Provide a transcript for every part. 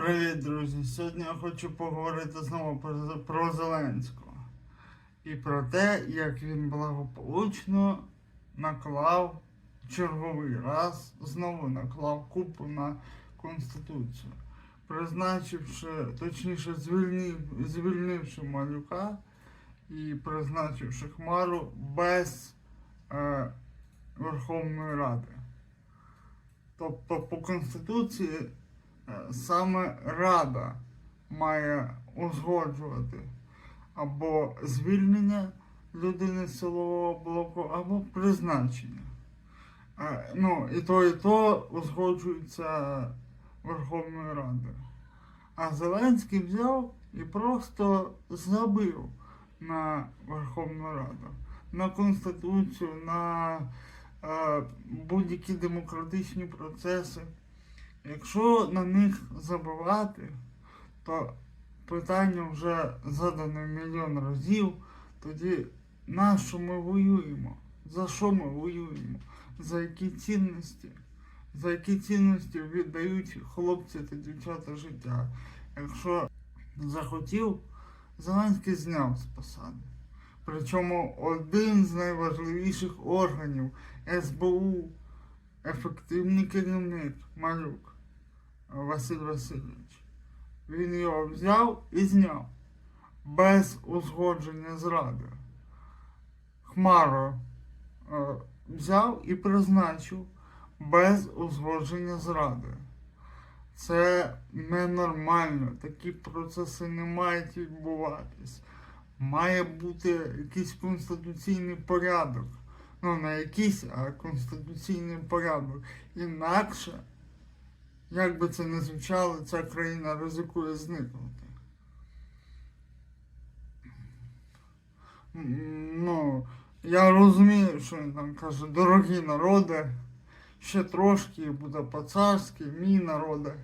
Привіт, друзі! Сьогодні я хочу поговорити знову про, Зеленського і про те, як він благополучно наклав черговий раз, знову наклав купу на Конституцію, призначивши, точніше, звільнив, звільнивши малюка і призначивши Хмару без е, Верховної Ради. Тобто по Конституції саме Рада має узгоджувати або звільнення людини з силового блоку, або призначення. Е, Ну, і то, і то узгоджується Верховною Радою. А Зеленський взяв і просто забив на Верховну Раду, на Конституцію, на е, будь-які демократичні процеси. Якщо на них забивати, то питання вже задане мільйон разів, тоді на що ми воюємо? За що ми воюємо? За які цінності? За які цінності віддають хлопці та дівчата життя? Якщо захотів, Зеленський зняв з посади. Причому один з найважливіших органів СБУ, ефективний керівник Малюк Василь Васильович. Він його взяв і зняв без узгодження з Радою. Хмаро е, взяв і призначив без узгодження з Радою. Це ненормально. Такі процеси не мають відбуватись. Має бути якийсь конституційний порядок. Ну, не якийсь, а конституційний порядок. Інакше, як би це не звучало, ця країна ризикує зникнути. Ну, я розумію, що він там каже, дорогі народи, ще трошки буде по-царськи, мій народи.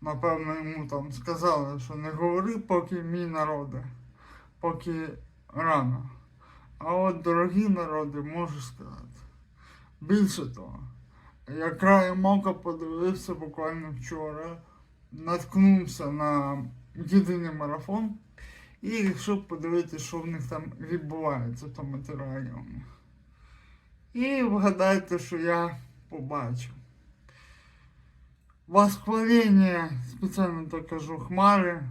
Напевно, йому там сказали, що не говори, поки мій народи, поки рано. А от, дорогі народи, можу сказати. Більше того, я краєм ока подивився буквально вчора, наткнувся на єдиний марафон і вирішив подивитися, що в них там відбувається в тому тераріумі. І вгадайте, що я побачив. Восхвалення, спеціально так кажу, хмари.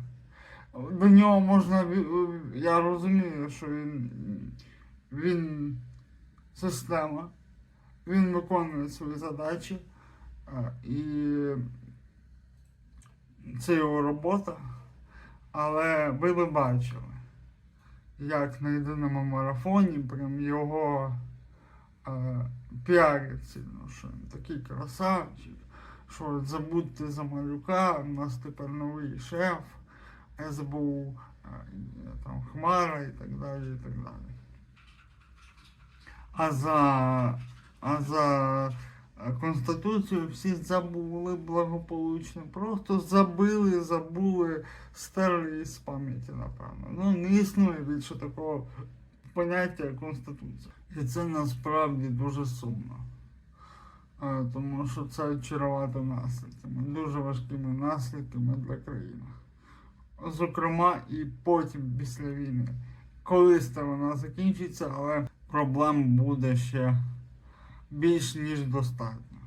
До нього можна, я розумію, що він, він система, він виконує свої задачі, і це його робота. Але ви би бачили, як на єдиному марафоні прям його е, піарять сильно, що він такий красавчик, що забудьте за малюка, у нас тепер новий шеф, СБУ, е, там Хмара і так далі, і так далі. А за, а за Конституцію всі забули благополучно, просто забили, забули, стерли з пам'яті, напевно. Ну, не існує більше такого поняття як Конституція. І це насправді дуже сумно. Тому що це очарувати наслідками, дуже важкими наслідками для країни. Зокрема, і потім після війни. Колись то вона закінчиться, але проблем буде ще більш ніж достатньо.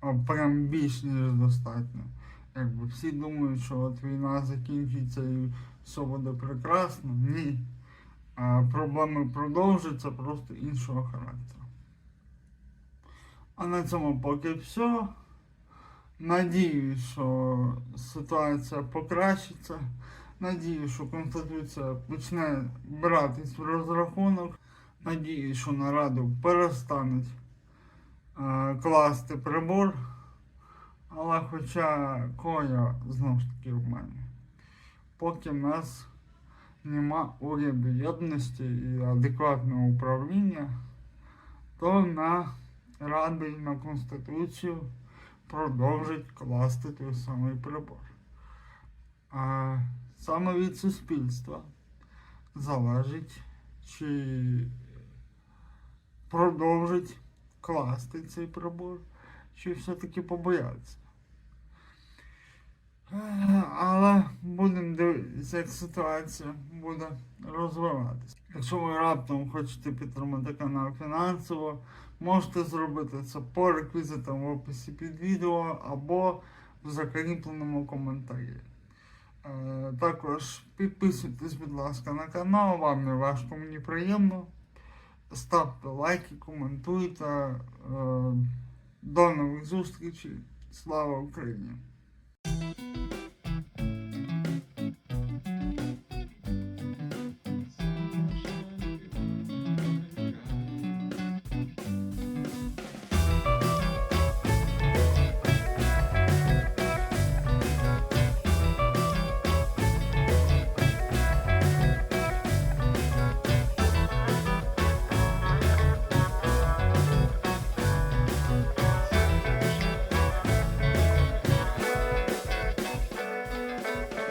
А прям більш ніж достатньо. Якби всі думають, що от війна закінчиться і все буде прекрасно. Ні. А проблеми продовжаться просто іншого характеру. А на цьому поки все. Надіюсь, що ситуація покращиться. Надіюсь, що Конституція почне братись в розрахунок. Надіюсь, що на раду перестануть е, класти прибор. Але хоча коя знову ж таки в мене. Поки в нас нема уряду єдності і адекватного управління, то на Раду і на Конституцію продовжить класти той самий прибор. А саме від суспільства залежить, чи продовжить класти цей прибор, чи все-таки побояться. дивитися, як ситуація буде розвиватися. Якщо ви раптом хочете підтримати канал фінансово, можете зробити це по реквізитам в описі під відео або в закріпленому коментарі. Е, Також підписуйтесь, будь ласка, на канал, вам не важко, мені приємно. Ставте лайки, коментуйте. Е, До нових зустрічей. Слава Україні!